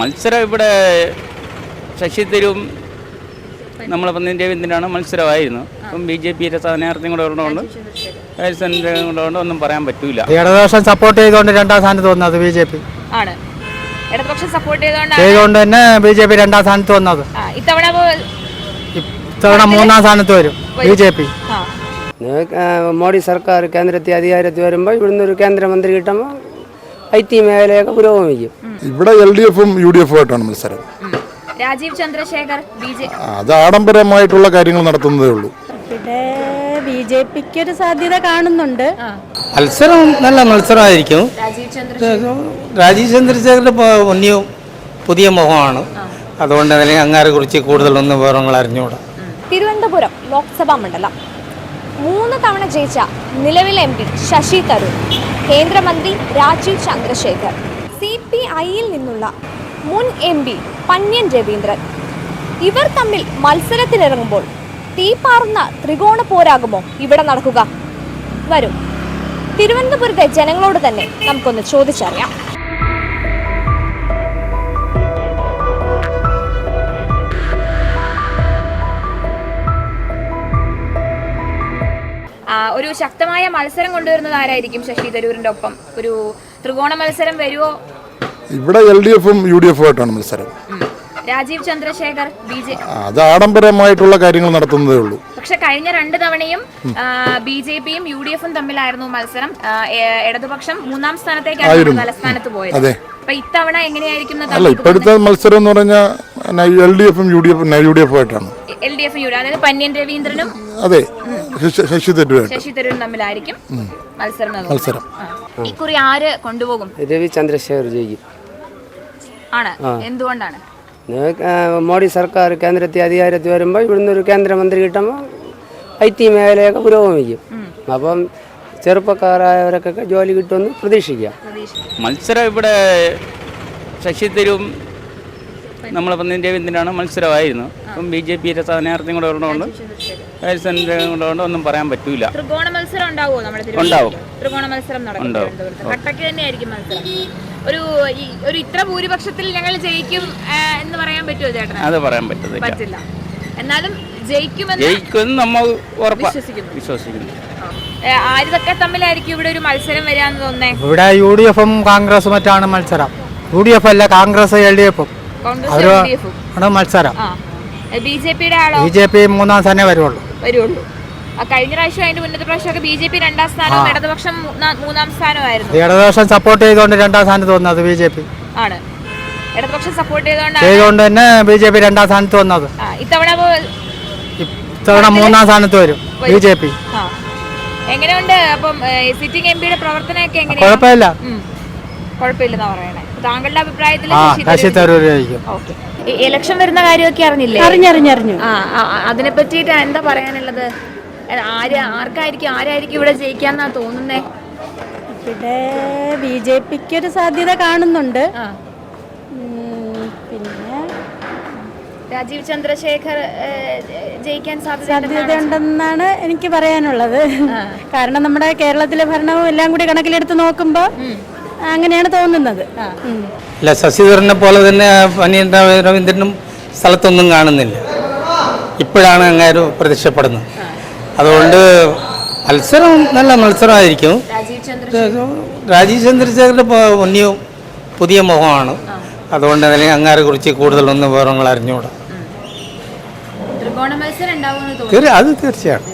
മത്സരം ഇവിടെ ശശി തരൂരും നമ്മളെ പന്നിൻ രവീന്ദ്രനാണ് മത്സരമായിരുന്നു? അപ്പം ബി ജെ പിയുടെ സ്ഥാനാർത്ഥിയും കൂടെ ഉള്ളതുകൊണ്ട് ഒന്നും പറയാൻ പറ്റൂല. ഇടതുപക്ഷം സപ്പോർട്ട് ചെയ്തുകൊണ്ട് രണ്ടാം സ്ഥാനത്ത് വന്നത് ബി ജെ പി ആണ്. ഇടതുപക്ഷം സപ്പോർട്ട് ചെയ്തുകൊണ്ട് തന്നെ ബി ജെ പി രണ്ടാം സ്ഥാനത്ത് വന്നത്. ഇത്തവണ ഇത്തവണ മൂന്നാം സ്ഥാനത്ത് വരും ബി ജെ പി മോഡി സർക്കാർ കേന്ദ്രത്തിൽ അധികാരത്തിൽ വരുമ്പോൾ ഇവിടുന്ന് ഒരു കേന്ദ്രമന്ത്രി കിട്ടുമ്പോൾ ഐ ടി മേഖലയൊക്കെ പുരോഗമിക്കും. ഇവിടെ എൽ ഡി എഫും യു ഡി എഫും ആയിട്ടാണ് മത്സരം രാജീവ് ചന്ദ്രശേഖർ അത് ആഡംബരമായിട്ടുള്ള കാര്യങ്ങൾ നടത്തുന്നതേ ഉള്ളൂ. ഇവിടെ ബി ജെ പിക്ക് ഒരു സാധ്യത കാണുന്നുണ്ട്. മത്സരം നല്ല മത്സരമായിരിക്കും. രാജീവ് ചന്ദ്രശേഖർ. രാജീവ് പുതിയ മുഖമാണ് അതുകൊണ്ട് തന്നെ അങ്ങാരെ കുറിച്ച് കൂടുതലൊന്നും വിവരങ്ങൾ അറിഞ്ഞുകൂടാ. തിരുവനന്തപുരം ലോക്സഭാ മണ്ഡലം. മൂന്ന് തവണ ജയിച്ച നിലവിലെ എം പി ശശി തരൂർ കേന്ദ്രമന്ത്രി രാജീവ് ചന്ദ്രശേഖർ സി പി ഐയിൽ നിന്നുള്ള മുൻ എം പി പന്യൻ രവീന്ദ്രൻ. ഇവർ തമ്മിൽ മത്സരത്തിനിറങ്ങുമ്പോൾ തീപാറുന്ന ത്രികോണ പോരാകുമോ ഇവിടെ നടക്കുക? വരും. തിരുവനന്തപുരത്തെ ജനങ്ങളോട് തന്നെ നമുക്കൊന്ന് ചോദിച്ചറിയാം. ഒരു ശക്തമായ മത്സരം കൊണ്ടുവരുന്നത് ആരായിരിക്കും ശശി തരൂരിന്റെ ഒപ്പം? ഒരു ത്രികോണ മത്സരം വരുമോ ഇവിടെ എൽ ഡി എഫും യു ഡി എഫും ആയിട്ടാണ് മത്സരം രാജീവ് ചന്ദ്രശേഖർ ബി ജെ അത് ആഡംബരമായിട്ടുള്ള കാര്യങ്ങൾ നടത്തുന്നതേ ഉള്ളൂ. പക്ഷെ കഴിഞ്ഞ രണ്ട് തവണയും ബി ജെ പിയും യു ഡി എഫും തമ്മിലായിരുന്നു മത്സരം. ഇടതുപക്ഷം മൂന്നാം സ്ഥാനത്തേക്കാണ്. തലസ്ഥാനത്ത് പോയത്. അതെ. അപ്പൊ ഇത്തവണ എങ്ങനെയായിരിക്കും അല്ല ഇപ്പോഴത്തെ മത്സരം എന്ന് പറഞ്ഞാൽ എൽ ഡി എഫും യു ഡി എഫും യു ഡി എഫും ആയിട്ടാണ്? എൽ ഡി എഫ് യു അതായത് പന്യൻ രവീന്ദ്രനും അതെ ശശി- തരൂർ ശശി തരൂരും തമ്മിലായിരിക്കും മത്സരം നടക്കുന്നത്. മത്സരം. ആ. ഇക്കുറി ആര് കൊണ്ടുപോകും? രവി ചന്ദ്രശേഖർ ജയിക്കും. ആണ്. എന്തുകൊണ്ടാണ്? മോഡി സർക്കാർ കേന്ദ്രത്തിൽ അധികാരത്തിൽ വരുമ്പോൾ ഇവിടുന്ന് ഒരു കേന്ദ്രമന്ത്രി കിട്ടുമ്പോൾ ഐ ടി മേഖലയൊക്കെ പുരോഗമിക്കും. അപ്പം ചെറുപ്പക്കാരായവർക്കൊക്കെ ജോലി കിട്ടുമെന്ന് പ്രതീക്ഷിക്കാം. മത്സരം ഇവിടെ ശശി തരൂരും നമ്മളെ പന്നിൻ രവീന്ദ്രനാണ് മത്സരമായിരുന്നു അപ്പം ബി ജെ പിയുടെ സ്ഥാനാർത്ഥിയും കൂടെ ഉള്ളതുകൊണ്ട് ഹരിസന്ദ്രനും കൂടെ കൊണ്ട് ഒന്നും പറയാൻ പറ്റൂല. ത്രികോണ മത്സരം ഉണ്ടാവുമോ നമ്മുടെ ഉണ്ടാവും. ത്രികോണ മത്സരം ഉണ്ടാവും. കട്ടക്ക് തന്നെയായിരിക്കും മത്സരം. ഒരു ഒരു ഇത്ര ഭൂരിപക്ഷത്തിൽ ഞങ്ങൾ ജയിക്കും എന്ന് പറയാൻ പറ്റുമോ ചേട്ടൻ അത് പറയാൻ പറ്റത്തില്ല. പറ്റില്ല. എന്നാലും ജയിക്കുമെന്ന് ജയിക്കുമെന്ന് നമ്മൾ വിശ്വസിക്കുന്നു. വിശ്വസിക്കുന്നു. ആരിതൊക്കെ തമ്മിലായിരിക്കും ഇവിടെ ഒരു മത്സരം വരാന്ന് തോന്നേ ഇവിടെ യു ഡി എഫും കോൺഗ്രസും മറ്റാണ് മത്സരം. യു ഡി എഫ് അല്ല കോൺഗ്രസ് എൽ ഡി എഫും. കോൺഗ്രസ് അവർ എൽ ഡി എഫും. ആണ് മത്സരം. ആ. ബി ജെ പിയുടെ ആളോ? ബി ജെ പി മൂന്നാം സ്ഥാനം വരുള്ളൂ. വരുള്ളൂ. കഴിഞ്ഞ പ്രാവശ്യം അതിന്റെ മുന്നത്തെ പ്രാവശ്യമൊക്കെ ബി ജെ പി രണ്ടാം സ്ഥാനവും ഇടതുപക്ഷം മൂന്നാം- സ്ഥാനമായിരുന്നു ഇടതുപക്ഷം സപ്പോർട്ട് ചെയ്തുകൊണ്ട് രണ്ടാം സ്ഥാനത്ത് വന്നത് ബി ജെ പി. ആണ്. ഇടതുപക്ഷം സപ്പോർട്ട് ചെയ്തുകൊണ്ട് തന്നെ ബി ജെ പി രണ്ടാം സ്ഥാനത്ത് വന്നത്. ഇത്തവണ ഇത്തവണ മൂന്നാം സ്ഥാനത്ത് വരും ബി ജെ പി. എങ്ങനെയുണ്ട്? അപ്പം സിറ്റിംഗ് എം പിയുടെ പ്രവർത്തനമൊക്കെ എങ്ങനെ കുഴപ്പമില്ല. കുഴപ്പമില്ലെന്നാ പറയണേ. താങ്കളുടെ അഭിപ്രായത്തിൽ ശശി തരൂർ ഓക്കെ. ഇലക്ഷൻ വരുന്ന കാര്യമൊക്കെ അറിഞ്ഞില്ലേ? അറിഞ്ഞറിഞ്ഞറിഞ്ഞു ആ അതിനെ പറ്റിയിട്ട് എന്താ പറയാനുള്ളത്? ആര് ആർക്കായിരിക്കും ആരായിരിക്കും ഇവിടെ ജയിക്കാന്നാ തോന്നുന്നേ? ഇവിടെ ബി ജെ പിക്ക് ഒരു സാധ്യത കാണുന്നുണ്ട്. പിന്നെ രാജീവ് ചന്ദ്രശേഖർ ജയിക്കാൻ സാധ്യത സാധ്യതയുണ്ടെന്നാണ് എനിക്ക് പറയാനുള്ളത്. കാരണം നമ്മുടെ കേരളത്തിലെ ഭരണവും എല്ലാം കൂടി കണക്കിലെടുത്ത് നോക്കുമ്പോൾ അങ്ങനെയാണ് തോന്നുന്നത്. അല്ല ശശിധരനെ പോലെ തന്നെ പനീൻ രവീന്ദ്രനും സ്ഥലത്തൊന്നും കാണുന്നില്ല. ഇപ്പോഴാണ് അങ്ങേര് പ്രത്യക്ഷപ്പെടുന്നത്. അതുകൊണ്ട് മത്സരം നല്ല മത്സരമായിരിക്കും. രാജീവ് ചന്ദ്ര രാജീവ് ചന്ദ്രശേഖരന്റെ ഒന്നിയും പുതിയ മുഖമാണ് അതുകൊണ്ട് തന്നെ അങ്ങാരെ കുറിച്ച് കൂടുതലൊന്നും വിവരങ്ങൾ അറിഞ്ഞുകൂടാ. അത് തീർച്ചയാണ്.